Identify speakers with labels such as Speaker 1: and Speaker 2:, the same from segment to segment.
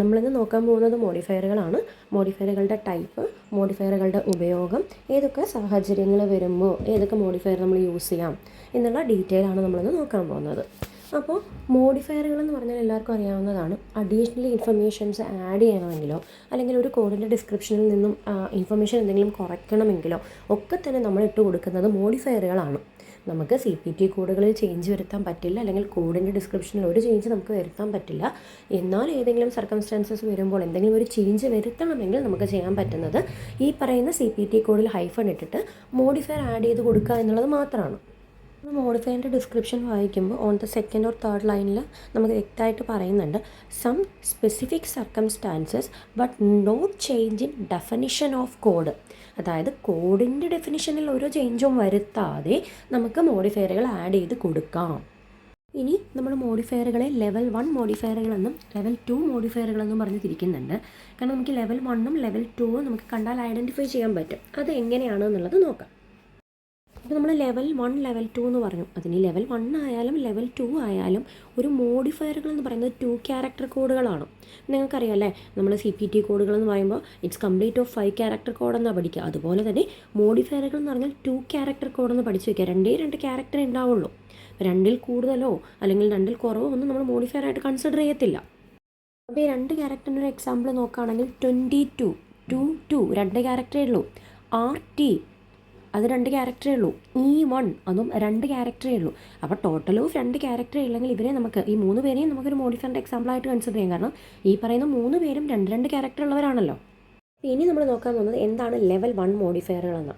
Speaker 1: നമ്മളിന്ന് നോക്കാൻ പോകുന്നത് മോഡിഫയറുകളാണ്. മോഡിഫയറുകളുടെ ടൈപ്പ് മോഡിഫയറുകളുടെ ഉപയോഗം ഏതൊക്കെ സാഹചര്യങ്ങൾ വരുമ്പോൾ ഏതൊക്കെ മോഡിഫയർ നമ്മൾ യൂസ് ചെയ്യാം എന്നുള്ള ഡീറ്റെയിൽ ആണ് നമ്മളിന്ന് നോക്കാൻ പോകുന്നത്. അപ്പോൾ മോഡിഫയറുകൾ എന്ന് പറഞ്ഞാൽ എല്ലാവർക്കും അറിയാവുന്നതാണ്. അഡീഷണൽ ഇൻഫർമേഷൻസ് ആഡ് ചെയ്യണമെങ്കിലോ അല്ലെങ്കിൽ ഒരു കോഡിന്റെ ഡിസ്ക്രിപ്ഷനിൽ നിന്നും ഇൻഫർമേഷൻ എന്തെങ്കിലും കുറയ്ക്കണമെങ്കിലോ ഒക്കെ തന്നെ നമ്മൾ ഇട്ട് കൊടുക്കുന്നത് മോഡിഫയറുകളാണ്. നമുക്ക് സി പി ടി കോഡുകളിൽ ചേഞ്ച് വരുത്താൻ പറ്റില്ല അല്ലെങ്കിൽ കോഡിന്റെ ഡിസ്ക്രിപ്ഷനിൽ ഒരു ചേഞ്ച് നമുക്ക് വരുത്താൻ പറ്റില്ല. എന്നാൽ ഏതെങ്കിലും സർക്കംസ്റ്റാൻസസ് വരുമ്പോൾ എന്തെങ്കിലും ഒരു ചേഞ്ച് വരുത്തണമെങ്കിൽ നമുക്ക് ചെയ്യാൻ പറ്റുന്നത് ഈ പറയുന്ന സി പി ടി കോഡിൽ ഹൈഫൺ ഇട്ടിട്ട് മോഡിഫയർ ആഡ് ചെയ്ത് കൊടുക്കുക എന്നുള്ളത് മാത്രമാണ്. മോഡിഫയറിന്റെ ഡിസ്ക്രിപ്ഷൻ വായിക്കുമ്പോൾ on the second or third ലൈനിൽ നമുക്ക് വ്യക്തമായിട്ട് പറയുന്നുണ്ട് some specific circumstances but not change in definition of code അതായത് കോഡിന്റെ ഡെഫിനിഷനിൽ ഓരോ ചേഞ്ചും വരുത്താതെ നമുക്ക് മോഡിഫയറുകൾ ആഡ് ചെയ്ത് കൊടുക്കാം. ഇനി നമ്മൾ മോഡിഫയറുകളെ ലെവൽ വൺ മോഡിഫയറുകളെന്നും ലെവൽ ടു മോഡിഫയറുകളെന്നും പറഞ്ഞ് തിരിക്കുന്നുണ്ട്. കാരണം നമുക്ക് ലെവൽ വണ്ണും ലെവൽ ടുവും നമുക്ക് കണ്ടാൽ ഐഡന്റിഫൈ ചെയ്യാൻ പറ്റും. അത് എങ്ങനെയാണെന്നുള്ളത് നോക്കാം. ഇപ്പോൾ നമ്മൾ ലെവൽ വൺ ലെവൽ ടു എന്ന് പറഞ്ഞു. അതിന് ലെവൽ വൺ ആയാലും ലെവൽ ടു ആയാലും ഒരു മോഡിഫയറുകൾ എന്ന് പറയുന്നത് ടു ക്യാരക്ടർ കോഡുകളാണ് നിങ്ങൾക്കറിയാം അല്ലേ? നമ്മൾ സി പി ടി കോഡുകൾ എന്ന് പറയുമ്പോൾ it's complete of five character കോഡെന്നാണ് പഠിക്കുക അതുപോലെ തന്നെ മോഡിഫയറുകൾ എന്ന് പറഞ്ഞാൽ ടു ക്യാരക്ടർ കോഡെന്ന് പഠിച്ചു വയ്ക്കുക രണ്ടേ രണ്ട് ക്യാരക്ടർ ഉണ്ടാവുള്ളൂ രണ്ടിൽ കൂടുതലോ അല്ലെങ്കിൽ രണ്ടിൽ കുറവോ ഒന്നും നമ്മൾ മോഡിഫയർ ആയിട്ട് കൺസിഡർ ചെയ്യത്തില്ല. അപ്പോൾ ഈ രണ്ട് ക്യാരക്ടറിന്റെ ഒരു എക്സാമ്പിൾ നോക്കുകയാണെങ്കിൽ ട്വന്റി ടു ടു ടു രണ്ട് ക്യാരക്ടറേ ഉള്ളൂ. ആർ ടി അത് രണ്ട് ക്യാരക്ടറേ ഉള്ളൂ. ഈ വൺ അതും രണ്ട് ക്യാരക്ടറേ ഉള്ളൂ. അപ്പോൾ ടോട്ടൽ ഓഫ് രണ്ട് ക്യാരക്ടറേ ഇല്ലെങ്കിൽ ഇവരെ നമുക്ക് ഈ മൂന്ന് പേരെയും നമുക്കൊരു മോഡിഫയറിന്റെ എക്സാമ്പിളായിട്ട് കൺസിഡർ ചെയ്യാം. കാരണം ഈ പറയുന്ന മൂന്ന് പേരും രണ്ട് രണ്ട് ക്യാരക്ടർ ഉള്ളവരാണല്ലോ. ഇനി നമ്മൾ നോക്കാൻ പോകുന്നത് എന്താണ് ലെവൽ വൺ മോഡിഫയറുകളെന്ന്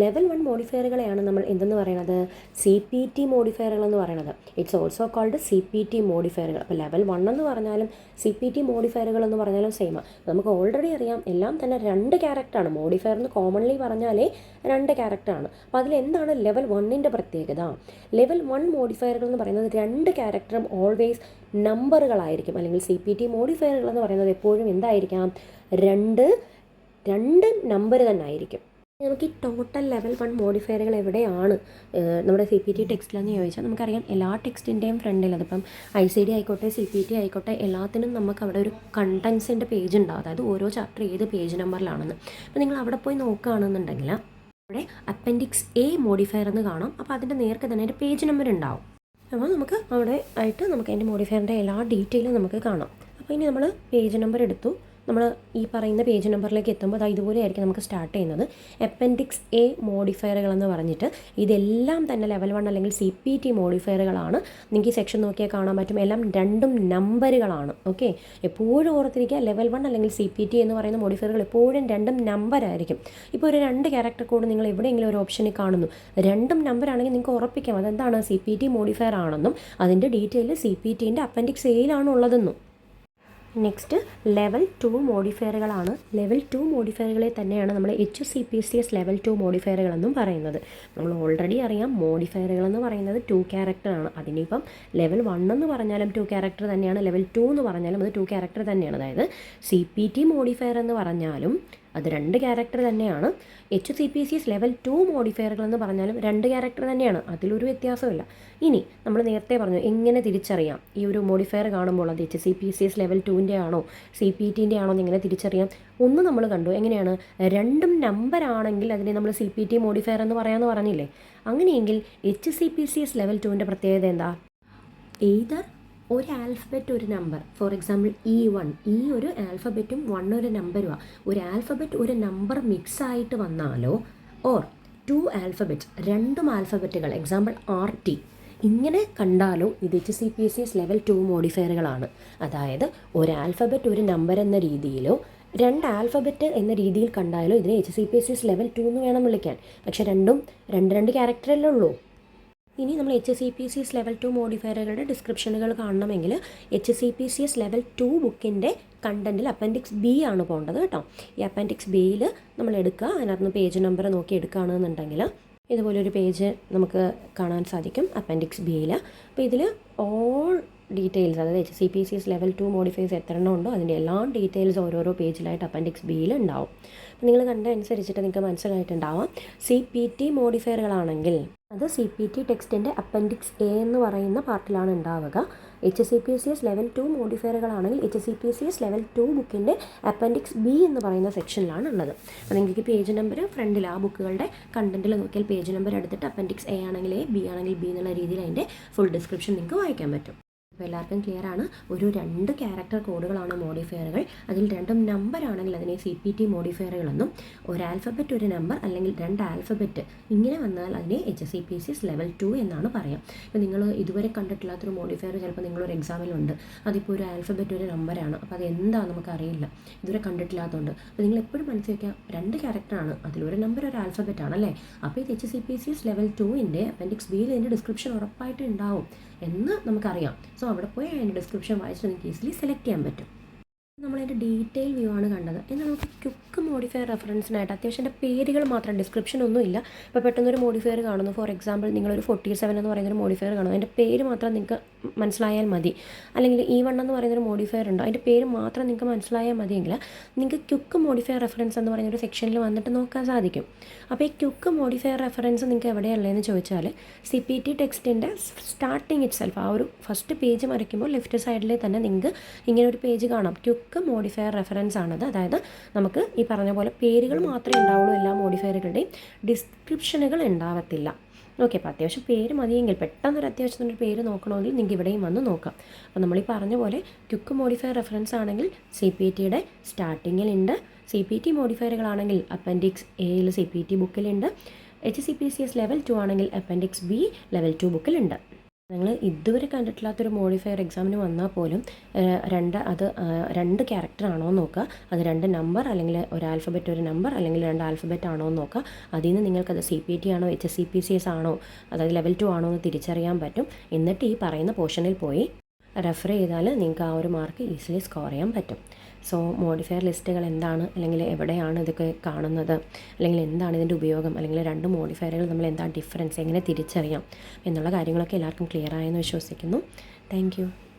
Speaker 1: ലെവൽ വൺ മോഡിഫയറുകളെയാണ് നമ്മൾ എന്തെന്ന് പറയുന്നത്? സി പി ടി മോഡിഫയറുകൾ എന്ന് പറയുന്നത്. It's also called C P T മോഡിഫയറുകൾ. അപ്പോൾ ലെവൽ വൺ എന്ന് പറഞ്ഞാലും സി പി ടി മോഡിഫയറുകൾ എന്ന് പറഞ്ഞാലും സെയിമാണ് നമുക്ക് ഓൾറെഡി അറിയാം എല്ലാം തന്നെ രണ്ട് ക്യാരക്ടറാണ് മോഡിഫയർ എന്ന് കോമൺലി പറഞ്ഞാലേ രണ്ട് ക്യാരക്ടറാണ് അപ്പോൾ അതിൽ എന്താണ് ലെവൽ വണ്ണിന്റെ പ്രത്യേകത? ലെവൽ വൺ മോഡിഫയറുകൾ എന്ന് പറയുന്നത് രണ്ട് ക്യാരക്ടറും ഓൾവേസ് നമ്പറുകളായിരിക്കും അല്ലെങ്കിൽ സി പി ടി മോഡിഫയറുകൾ എന്ന് പറയുന്നത് എപ്പോഴും എന്തായിരിക്കാം? രണ്ട് രണ്ട് നമ്പർ തന്നെ ആയിരിക്കും. നമുക്ക് ഈ ടോട്ടൽ ലെവൽ വൺ മോഡിഫയറുകൾ എവിടെയാണ്? നമ്മുടെ സി പി ടി ടെക്സ്റ്റിലെന്ന് ചോദിച്ചാൽ നമുക്കറിയാം എല്ലാ ടെക്സ്റ്റിന്റെയും ഫ്രണ്ടിൽ അതിപ്പം ഐ സി ഡി ആയിക്കോട്ടെ സി പി ടി ആയിക്കോട്ടെ എല്ലാത്തിനും നമുക്ക് അവിടെ ഒരു കണ്ടൻസിന്റെ പേജ് ഉണ്ടാവും അതായത് ഓരോ ചാപ്റ്റർ ഏത് പേജ് നമ്പറിലാണെന്ന് അപ്പോൾ നിങ്ങൾ അവിടെ പോയി നോക്കുകയാണെന്നുണ്ടെങ്കിൽ അവിടെ അപ്പൻഡിക്സ് എ മോഡിഫയർ എന്ന് കാണാം. അപ്പോൾ അതിന്റെ നേർക്ക് തന്നെ അതിന്റെ പേജ് നമ്പർ ഉണ്ടാവും. അപ്പോൾ നമുക്ക് അവിടെ ആയിട്ട് നമുക്ക് അതിന്റെ മോഡിഫയറിന്റെ എല്ലാ ഡീറ്റെയിലും നമുക്ക് കാണാം. അപ്പോൾ ഇനി നമ്മൾ പേജ് നമ്പർ എടുത്തു. നമ്മൾ ഈ പറയുന്ന പേജ് നമ്പറിലേക്ക് എത്തുമ്പോൾ അത് ഇതുപോലെ ആയിരിക്കും നമുക്ക് സ്റ്റാർട്ട് ചെയ്യുന്നത്. അപ്പൻഡിക്സ് എ മോഡിഫയറുകൾ എന്ന് പറഞ്ഞിട്ട് ഇതെല്ലാം തന്നെ ലെവൽ വൺ അല്ലെങ്കിൽ സി പി ടി മോഡിഫയറുകളാണ് നിങ്ങൾക്ക് ഈ സെക്ഷൻ നോക്കിയാൽ കാണാൻ പറ്റും. എല്ലാം രണ്ടും നമ്പറുകളാണ് ഓക്കെ എപ്പോഴും ഓർത്തിരിക്കുക ലെവൽ വൺ അല്ലെങ്കിൽ സി പി ടി എന്ന് പറയുന്ന മോഡിഫയറുകൾ എപ്പോഴും രണ്ടും നമ്പറായിരിക്കും ഇപ്പോൾ ഒരു രണ്ട് ക്യാരക്ടർ കോഡ് നിങ്ങൾ എവിടെയെങ്കിലും ഒരു ഓപ്ഷനിൽ കാണുന്നു. രണ്ടും നമ്പറാണെങ്കിൽ നിങ്ങൾക്ക് ഉറപ്പിക്കാം. അതെന്താണ്? സി പി ടി മോഡിഫയർ ആണെന്നും അതിന്റെ ഡീറ്റെയിൽ സി പി ടിന്റെ അപ്പൻഡിക്സ് എയിലാണ് ഉള്ളതെന്നും നെക്സ്റ്റ് ലെവൽ ടു മോഡിഫയറുകളാണ് ലെവൽ ടു മോഡിഫയറുകളെ തന്നെയാണ് നമ്മൾ H C P C S level two മോഡിഫയറുകൾ എന്നും പറയുന്നത്. നമ്മൾ ഓൾറെഡി അറിയാം മോഡിഫയറുകൾ എന്ന് പറയുന്നത് ടു ക്യാരക്ടറാണ് അതിനിപ്പം ലെവൽ വൺ എന്ന് പറഞ്ഞാലും ടു ക്യാരക്ടർ തന്നെയാണ്. ലെവൽ ടു എന്ന് പറഞ്ഞാലും അത് ടു ക്യാരക്ടർ തന്നെയാണ്. അതായത് സി പി ടി മോഡിഫയർ എന്ന് പറഞ്ഞാലും അത് രണ്ട് ക്യാരക്ടർ തന്നെയാണ്. H C P C S level two മോഡിഫയറുകൾ എന്ന് പറഞ്ഞാലും രണ്ട് ക്യാരക്ടർ തന്നെയാണ്. അതിലൊരു വ്യത്യാസമില്ല ഇനി നമ്മൾ നേരത്തെ പറഞ്ഞു എങ്ങനെ തിരിച്ചറിയാം? ഈ ഒരു മോഡിഫയർ കാണുമ്പോൾ അത് H C P C S level ടുവിന്റെ ആണോ സി പി ടിന്റെ ആണോ എന്ന് എങ്ങനെ തിരിച്ചറിയാം? ഒന്ന് നമ്മൾ കണ്ടു എങ്ങനെയാണ്? രണ്ടും നമ്പർ ആണെങ്കിൽ അതിനെ നമ്മൾ സി പി ടി മോഡിഫയർ എന്ന് പറയാമെന്ന് പറഞ്ഞില്ലേ? അങ്ങനെയെങ്കിൽ H C P C S level ടുവിന്റെ പ്രത്യേകത എന്താ? എയ്തർ ഒരു ആൽഫബറ്റ് ഒരു number for example E one ഈ ഒരു ആൽഫബറ്റും വൺ ഒരു നമ്പറുമാണ് ഒരു ആൽഫബറ്റ് ഒരു നമ്പർ മിക്സ് ആയിട്ട് വന്നാലോ ഓർ ടു ആൽഫബറ്റ്സ് രണ്ടും ആൽഫബറ്റുകൾ എക്സാമ്പിൾ ആർ ടി ഇങ്ങനെ കണ്ടാലോ ഇത് H C P S S level two മോഡിഫയറുകളാണ് അതായത് ഒരു ആൽഫബറ്റ് ഒരു നമ്പർ എന്ന രീതിയിലോ രണ്ട് ആൽഫബറ്റ് എന്ന രീതിയിൽ കണ്ടാലോ ഇതിനെ H C P S S level two എന്ന് വേണം വിളിക്കാൻ. പക്ഷേ രണ്ടും രണ്ട് രണ്ട് ക്യാരക്ടറല്ലേ ഉള്ളൂ. ഇനി നമ്മൾ H C P C S level two മോഡിഫയറുകളുടെ ഡിസ്ക്രിപ്ഷനുകൾ കാണണമെങ്കിൽ H C P C S level two ബുക്കിന്റെ കണ്ടന്റിൽ അപ്പൻഡിക്സ് ബി ആണ് പോകേണ്ടത് കേട്ടോ. ഈ അപ്പൻഡിക്സ് ബിയിൽ നമ്മൾ എടുക്കുക. അതിനകത്ത് പേജ് നമ്പർ നോക്കി എടുക്കുകയാണെന്നുണ്ടെങ്കിൽ ഇതുപോലൊരു പേജ് നമുക്ക് കാണാൻ സാധിക്കും അപ്പൻഡിക്സ് ബിയിൽ അപ്പോൾ ഇതിൽ ഓൾ ഡീറ്റെയിൽസ് അതായത് H C P C S level two modifies എത്ര എണ്ണം ഉണ്ടോ അതിന്റെ എല്ലാ ഡീറ്റെയിൽസ് ഓരോരോ പേജിലായിട്ട് അപ്പൻഡിക്സ് ബിയിൽ ഉണ്ടാവും. അപ്പോൾ നിങ്ങൾ കണ്ട അനുസരിച്ചിട്ട് നിങ്ങൾക്ക് മനസ്സിലായിട്ടുണ്ടാവാം. സി പി ടി മോഡിഫയറുകളാണെങ്കിൽ അത് സി പി ടി ടെക്സ്റ്റിന്റെ അപ്പൻഡിക്സ് എ എന്ന് പറയുന്ന പാർട്ടിലാണ് ഉണ്ടാവുക. H C P C S level two മോഡിഫയറുകളാണെങ്കിൽ H C P C S level two ബുക്കിന്റെ അപ്പൻഡിക്സ് ബി എന്ന് പറയുന്ന സെക്ഷനിലാണ് ഉള്ളത്. അപ്പോൾ നിങ്ങൾക്ക് പേജ് നമ്പർ ഫ്രണ്ടിൽ ആ ബുക്കുകളുടെ കണ്ടന്റിൽ നോക്കിയാൽ പേജ് നമ്പർ എടുത്തിട്ട് അപ്പൻഡിക്സ് എ ആണെങ്കിൽ എ ബി ആണെങ്കിൽ ബി എന്നുള്ള രീതിയിൽ അതിന്റെ ഫുൾ ഡിസ്ക്രിപ്ഷൻ നിങ്ങൾക്ക് വായിക്കാൻ പറ്റും. അപ്പോൾ എല്ലാവർക്കും ക്ലിയർ ആണ്. ഒരു രണ്ട് ക്യാരക്ടർ കോഡുകളാണ് മോഡിഫയറുകൾ അതിൽ രണ്ടും നമ്പർ ആണെങ്കിൽ അതിനെ സി പി ടി മോഡിഫയറുകളെന്നും ഒരു ആൽഫബറ്റ് ഒരു നമ്പർ അല്ലെങ്കിൽ രണ്ട് ആൽഫബറ്റ് ഇങ്ങനെ വന്നാൽ അതിനെ H C P C S level two എന്നാണ് പറയാം. ഇപ്പോൾ നിങ്ങൾ ഇതുവരെ കണ്ടിട്ടില്ലാത്തൊരു മോഡിഫയർ ചിലപ്പോൾ നിങ്ങളൊരു എക്സാമിലുണ്ട് അതിപ്പോൾ ഒരു ആൽഫബറ്റ് ഒരു നമ്പറാണ് അപ്പോൾ അത് എന്താ നമുക്കറിയില്ല. ഇതുവരെ കണ്ടിട്ടില്ലാത്തതുകൊണ്ട് അപ്പോൾ നിങ്ങൾ എപ്പോഴും മനസ്സിൽ വയ്ക്കുക രണ്ട് ക്യാരക്ടറാണ് അതിലൊരു നമ്പർ ഒരു ആൽഫബറ്റ് ആണല്ലേ അപ്പോൾ ഇത് H C P C S level ടുവിന്റെ അപ്പൻഡിക്സ് ബിയിൽ ഇതിന്റെ ഡിസ്ക്രിപ്ഷൻ ഉറപ്പായിട്ട് ഉണ്ടാവും എന്ന് നമുക്കറിയാം. സോ അവിടെ പോയി അതിന്റെ ഡിസ്ക്രിപ്ഷൻ വായിച്ചിട്ട് നിങ്ങൾക്ക് ഈസിലി സെലക്ട് ചെയ്യാൻ പറ്റും. നമ്മളതിന്റെ ഡീറ്റെയിൽ വ്യൂ ആണ് കണ്ടത്. എന്നാൽ നമുക്ക് ക്യുക്ക് മോഡിഫയർ റെഫറൻസിനായിട്ട് അത്യാവശ്യം എന്റെ പേരുകൾ മാത്രം ഡിസ്ക്രിപ്ഷൻ ഒന്നും ഇല്ല. ഇപ്പോൾ പെട്ടെന്നൊരു മോഡിഫയർ കാണുന്നു. ഫോർ എക്സാമ്പിൾ നിങ്ങളൊരു ഫോർട്ടി സെവൻ എന്ന് പറയുന്നൊരു മോഡിഫയർ കാണുന്നു. അതിന്റെ പേര് മാത്രം നിങ്ങൾക്ക് മനസ്സിലായാൽ മതി. അല്ലെങ്കിൽ ഈ വൺ എന്ന് പറയുന്നൊരു മോഡിഫയർ ഉണ്ടോ? അതിന്റെ പേര് മാത്രം നിങ്ങൾക്ക് മനസ്സിലായാൽ മതിയെങ്കിൽ നിങ്ങൾക്ക് ക്യുക്ക് മോഡിഫയർ റെഫറൻസ് എന്ന് പറയുന്ന ഒരു സെക്ഷനിൽ വന്നിട്ട് നോക്കാൻ സാധിക്കും. അപ്പോൾ ഈ ക്യുക്ക് മോഡിഫയർ റെഫറൻസ് നിങ്ങൾക്ക് എവിടെയുള്ളതെന്ന് ചോദിച്ചാൽ സി പി ടി ടെക്സ്റ്റിന്റെ സ്റ്റാർട്ടിങ് ഇറ്റ് സെൽഫ് ആ ഒരു ഫസ്റ്റ് പേജ് മറിക്കുമ്പോൾ ലെഫ്റ്റ് സൈഡിൽ തന്നെ നിങ്ങൾക്ക് ഇങ്ങനെ ഒരു പേജ് കാണാം. ക്യുക്ക് മോഡിഫയർ റെഫറൻസ് ആണത്. അതായത് നമുക്ക് ഈ പറഞ്ഞ പോലെ പേരുകൾ മാത്രമേ ഉണ്ടാവുള്ളൂ എല്ലാ മോഡിഫയറുകളുടെയും ഡിസ്ക്രിപ്ഷനുകൾ ഉണ്ടാവത്തില്ല. ഓക്കെ അപ്പോൾ അത്യാവശ്യം പേര് മതിയെങ്കിൽ പെട്ടെന്നൊരു അത്യാവശ്യത്തിന്റെ പേര് നോക്കണമെങ്കിൽ നിങ്ങൾക്ക് ഇവിടെയും വന്ന് നോക്കാം. അപ്പോൾ നമ്മൾ ഈ പറഞ്ഞ പോലെ ക്യുക്ക് മോഡിഫയർ റെഫറൻസ് ആണെങ്കിൽ സി പി ടിയുടെ സ്റ്റാർട്ടിങ്ങിലുണ്ട് സി പി ടി മോഡിഫയറുകളാണെങ്കിൽ അപ്പൻഡിക്സ് എയിൽ C P T ബുക്കിലുണ്ട് H C P C S level two ആണെങ്കിൽ അപ്പൻഡിക്സ് ബി ലെവൽ ടു ബുക്കിലുണ്ട് നിങ്ങൾ ഇതുവരെ കണ്ടിട്ടില്ലാത്തൊരു മോഡിഫയർ എക്സാമിന് വന്നാൽ പോലും രണ്ട് അത് രണ്ട് ക്യാരക്ടർ ആണോ എന്ന് നോക്കുക. അത് രണ്ട് നമ്പർ അല്ലെങ്കിൽ ഒരു ആൽഫബറ്റ് ഒരു നമ്പർ അല്ലെങ്കിൽ രണ്ട് ആൽഫബറ്റ് ആണോ എന്ന് നോക്കുക. അതിൽ നിന്ന് നിങ്ങൾക്കത് സി പി ടി ആണോ H S C P C S ആണോ അതായത് ലെവൽ ടു ആണോ എന്ന് തിരിച്ചറിയാൻ പറ്റും. എന്നിട്ട് ഈ പറയുന്ന പോർഷനിൽ പോയി റെഫർ ചെയ്താൽ നിങ്ങൾക്ക് ആ ഒരു മാർക്ക് ഈസിലി സ്കോർ ചെയ്യാൻ പറ്റും. സോ മോഡിഫയർ ലിസ്റ്റുകൾ എന്താണ്? അല്ലെങ്കിൽ എവിടെയാണ് ഇതൊക്കെ കാണുന്നത്? അല്ലെങ്കിൽ എന്താണ് ഇതിന്റെ ഉപയോഗം? അല്ലെങ്കിൽ രണ്ട് മോഡിഫയറുകൾ നമ്മൾ എന്താ ഡിഫറൻസ് എങ്ങനെ തിരിച്ചറിയാം? എന്നുള്ള കാര്യങ്ങളൊക്കെ എല്ലാവർക്കും ക്ലിയർ ആയെന്ന് വിശ്വസിക്കുന്നു. താങ്ക്